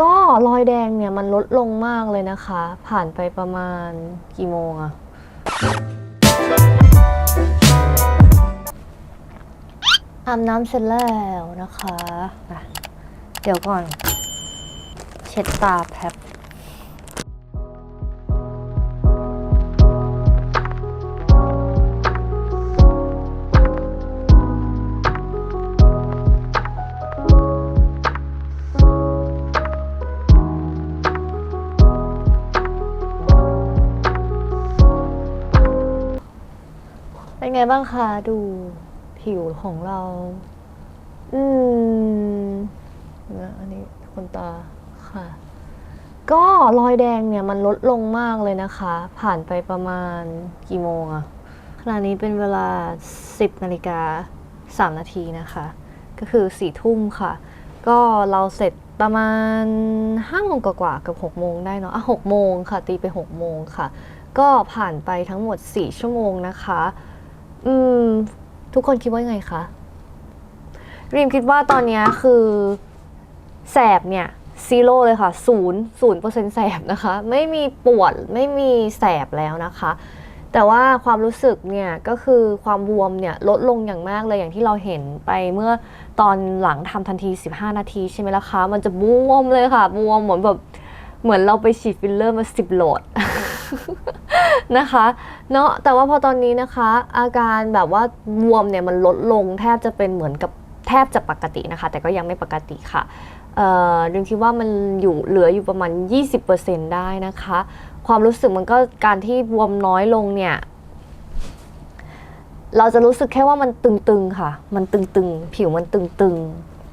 ก็รอยแดงเนี่ยมันลดลงมากเลยนะคะ ผ่านไปประมาณกี่โมงอะอาบน้ำเสร็จแล้วนะคะ เดี๋ยวก่อน เช็ดตาแป๊บ ไงบ้างคะดูผิวของเรา อืมนะอันนี้คนตาค่ะ ก็รอยแดงเนี่ยมันลดลงมากเลยนะคะ ผ่านไปประมาณกี่โมงอะขณะนี้เป็นเวลา 10นาฬิกา3นาทีนะคะ ก็คือ4ทุ่มค่ะ ก็เราเสร็จประมาณ5โมงกว่าๆกับ6โมงได้เนาะอะ6โมงค่ะ ตีไป6โมงค่ะ ก็ผ่านไปทั้งหมด 4 ชั่วโมงนะคะ อืม ทุกคนคิดว่ายังไงคะรีมคิดว่าตอนนี้คือแสบเนี่ยซีโร่เลยค่ะศูนย์ศูนย์เปอร์เซ็นต์แสบนะคะ ไม่มีปวดไม่มีแสบแล้วนะคะ แต่ว่าความรู้สึกเนี่ยก็คือความบวมเนี่ยลดลงอย่างมากเลยอย่างที่เราเห็นไปเมื่อตอนหลังทำทันที 15 นาทีใช่ไหมล่ะคะ มันจะบวมเลยค่ะ บวมเหมือนแบบเหมือนเราไปฉีดฟิลเลอร์มาสิบโหลด นะคะเนาะแต่ว่าพอตอนนี้นะคะ อาการแบบว่าบวมเนี่ยมันลดลงแทบจะเป็นเหมือนกับแทบจะปกตินะคะ แต่ก็ยังไม่ปกติค่ะเอ่อดิมคิดว่ามันอยู่เหลืออยู่ประมาณ 20%ได้นะคะ ความรู้สึกมันก็การที่บวมน้อยลงเนี่ยเราจะรู้สึกแค่ว่ามันตึงๆค่ะ มันตึงๆ ผิวมันตึง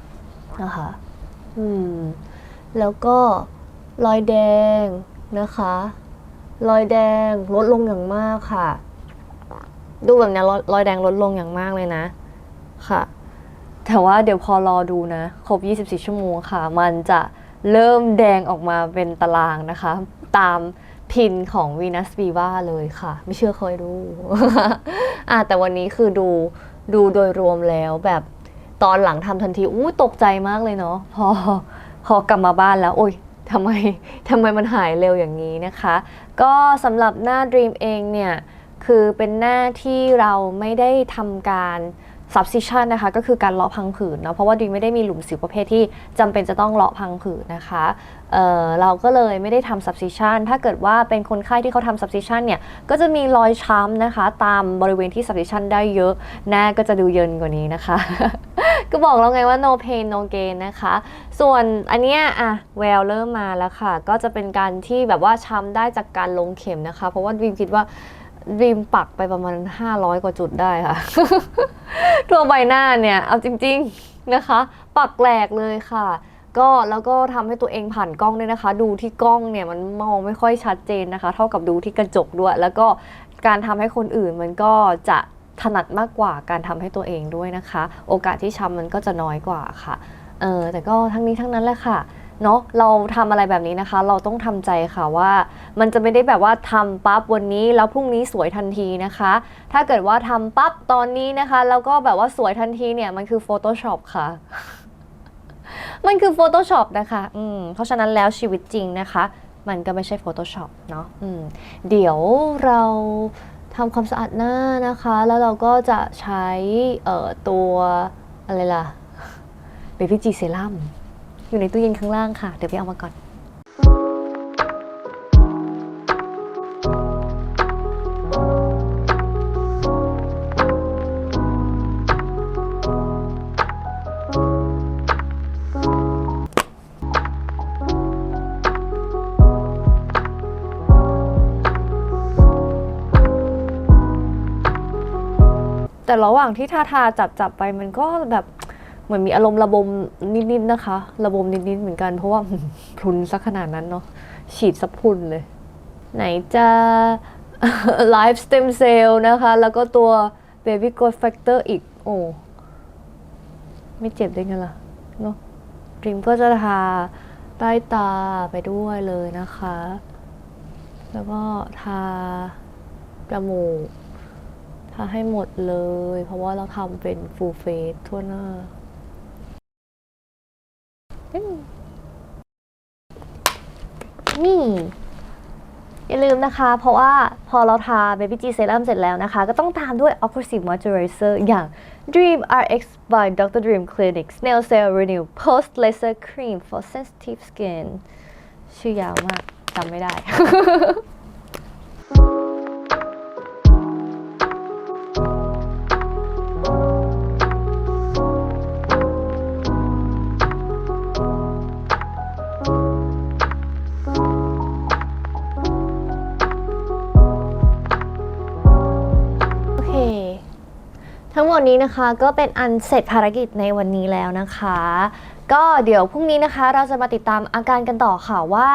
ๆนะคะ อืม แล้วก็รอยแดงนะคะ รอยแดงลดลงอย่างมากค่ะ ดูแบบนี้รอยแดงลดลงอย่างมากเลยนะค่ะ แต่ว่าเดี๋ยวพอรอดูนะ ครบ 24 ชั่วโมงค่ะ มันจะเริ่มแดงออกมาเป็นตารางนะคะ ตามพินของ Venus Viva เลยค่ะ ไม่เชื่อเคยดูอะแต่วันนี้คือดูดูโดยรวมแล้วแบบตอนหลังทำทันทีอู้ตกใจมากเลยเนาะพอพอกลับมาบ้านแล้ว โอ๊ย ทำไมทำไมมันหายเร็วอย่างนี้นะคะ ก็สำหรับหน้า Dream เองเนี่ยคือเป็นหน้าที่เราไม่ได้ทำการ subcision นะคะก็คือการเลาะพังผืดเนาะเพราะว่าดีไม่ได้มีหลุมสิวประเภทที่จำเป็นจะต้องเลาะพังผืดนะคะเเราก็เลยไม่ได้ทำ subcision ถ้าเกิดว่าเป็นคนไข้ที่เขาทำ subcision เนี่ยก็จะมีรอยช้ำนะคะ ตามบริเวณที่ subcision ได้เยอะหน้าก็จะดูเยินกว่านี้นะคะ ก็บอกแล้วไงว่า no pain no gain นะคะ ส่วนอันเนี้ยอะแววเริ่มมาแล้วค่ะ ก็จะเป็นการที่แบบว่าช้ำได้จากการลงเข็มนะคะ เพราะว่าดีมคิดว่าดีมปักไปประมาณ 500 กว่าจุดได้ค่ะ ทั่วใบหน้าเนี่ย เอาจริง ๆนะคะ ปักแหลกเลยค่ะ ก็แล้วก็ทำให้ตัวเองผ่านกล้องด้วยนะคะ ดูที่กล้องเนี่ยมันมองไม่ค่อยชัดเจนนะคะ เท่ากับดูที่กระจกด้วย แล้วก็การทำให้คนอื่นมันก็จะ ถนัดมากกว่าการทำให้ตัวเองด้วยนะคะ โอกาสที่ช้ำมันก็จะน้อยกว่าค่ะเออแต่ก็ทั้งนี้ทั้งนั้นแหละค่ะเนาะเราทำอะไรแบบนี้นะคะ เราต้องทำใจค่ะว่า มันจะไม่ได้แบบว่าทำปั๊บวันนี้แล้วพรุ่งนี้สวยทันทีนะคะ ถ้าเกิดว่าทำปั๊บตอนนี้นะคะ แล้วก็แบบว่าสวยทันทีเนี่ยมันคือ Photoshop ค่ะ มันคือ Photoshop นะคะอืมเพราะฉะนั้นแล้วชีวิตจริงนะคะ มันก็ไม่ใช่ Photoshop เนาะอืมเดี๋ยวเรา ทำความสะอาดหน้านะคะ แล้วเราก็จะใช้ตัวอะไรล่ะ Baby G Serum อยู่ในตู้เย็นข้างล่างค่ะ เดี๋ยวไปเอามาก่อน แต่ระหว่างที่ทาทาจับจับไปมันก็แบบเหมือนมีอารมณ์ระบมนิดๆนะคะ ระบมนิดๆเหมือนกันเพราะว่าพรุนสักขนาดนั้นเนาะฉีดสักพรุนเลย ไหนจะ Live Stem Cell นะคะ แล้วก็ตัว Baby Growth Factor อีก โอ้ไม่เจ็บได้ไงล่ะเนาะรีมก็จะทาใต้ตาไปด้วยเลยนะคะ แล้วก็ทาจมูก ทาให้หมดเลย เพราะว่าเราทำเป็น full face ทั่วหน้า นี่ อย่าลืมนะคะ เพราะว่าพอเราทา Baby G Serum เสร็จแล้วนะคะ ก็ต้องตามด้วย Oppressive Moisturizer อย่าง Dream RX by Dr. Dream Clinic Snail Cell Renew Post Laser Cream for Sensitive Skin ชื่อยาวมากจำไม่ได้ มดนี้นะคะก็เป็นอันเสร็จภารกิจในวันนี้แล้วนะคะ ก็เดี๋ยวพรุ่งนี้นะคะเราจะมาติดตามอาการกันต่อค่ะว่า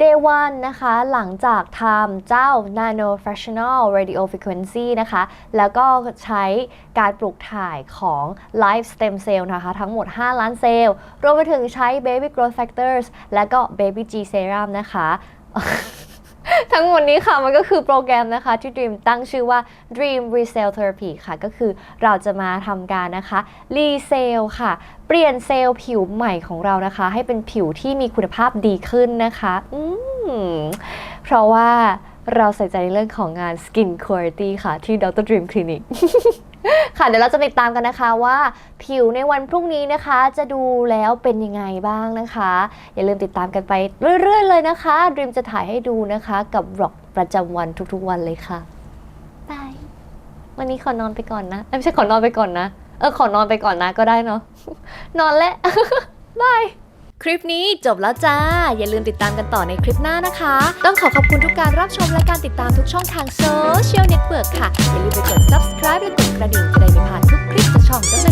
Day 1นะคะหลังจากทำเจ้า Nano Fractional Radio Frequency นะคะ แล้วก็ใช้การปลูกถ่ายของ Live Stem Cell นะคะ ทั้งหมด 5 ล้านเซลล์ รวมไปถึงใช้ Baby Growth Factors และก็ Baby G Serum นะคะ ทั้งหมดนี้ค่ะมันก็คือโปรแกรมนะคะที่ Dream ตั้งชื่อว่า Dream Resell Therapy ค่ะ ก็คือเราจะมาทำการนะคะรีเซลค่ะ เปลี่ยนเซลล์ผิวใหม่ของเรานะคะ ให้เป็นผิวที่มีคุณภาพดีขึ้นนะคะอืมเพราะว่าเราใส่ใจในเรื่องของงาน Skin Quality ค่ะที่ Dr. Dream Clinic ค่ะเดี๋ยวเราจะติดตามกันนะคะว่า ผิวในวันพรุ่งนี้นะคะ จะดูแล้วเป็นยังไงบ้างนะคะ อย่าลืมติดตามกันไปเรื่อยๆเลยนะคะ Dream จะถ่ายให้ดูนะคะกับร็อกประจำวันทุกๆวันเลยค่ะบายวันนี้ขอนอนไปก่อนนะเอ้ยไม่ใช่ขอนอนไปก่อนนะเออขอนอนไปก่อนนะก็ได้เนาะนอนแล้วบาย คลิปนี้จบแล้วจ้า อย่าลืมติดตามกันต่อในคลิปหน้านะคะ ต้องขอขอบคุณทุกการรับชมและการติดตามทุกช่องทางโซเชียลเน็ตเวิร์กค่ะ อย่าลืมไปกด subscribe และกดกระดิ่งจะได้ไม่พลาดทุกคลิปจากช่อง The Day Dreamer บาย